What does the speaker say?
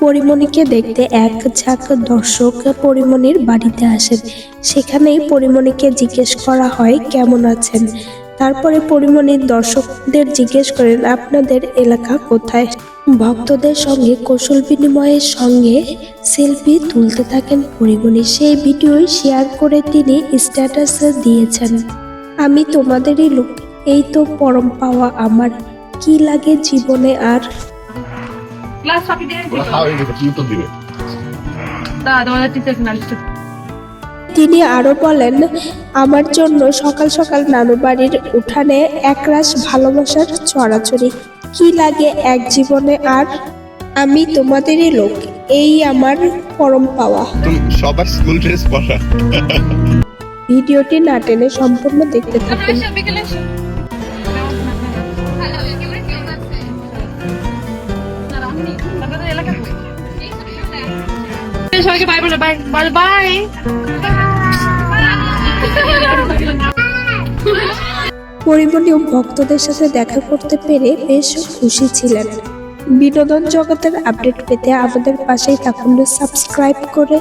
পরিমণিকে দেখতে এক ঝাঁক দর্শক পরিমণির বাড়িতে আসেন। সেখানেই পরিমণিকে জিজ্ঞেস করা হয়, কেমন আছেন? তারপরে পরিমণির দর্শকদের জিজ্ঞেস করেন, আপনাদের এলাকা কোথায়? ভক্তদের সঙ্গে কৌশল বিনিময়ের সঙ্গে সেলফি তুলতে থাকেন পরিমণি। সেই ভিডিওই শেয়ার করে তিনি স্ট্যাটাসে দিয়েছেন। আমি তোমাদেরই লোক, এই তো পরম পাওয়া আমার। কি লাগে জীবনে আর? ক্লাস তিনি আরও বলেন আমার জন্য সকাল সকাল নানু বাড়ির উঠানে একরাশ ভালোবাসার ছড়াছড়ি। কি লাগে এক জীবনে আর? আমি তোমাদেরই লোক এই আমার পরম পাওয়া। সবার স্কুল ড্রেস পরা। ভিডিওটি না টেনে সম্পূর্ণ দেখতে থাকুন। সবাইকে বাই বাই বাই ভক্তদের সাথে দেখা করতে পেরে বেশ খুশি ছিলেন। বিনোদন জগতের আপডেট পেতে আমাদের পাশেই থাকুন। সাবস্ক্রাইব করে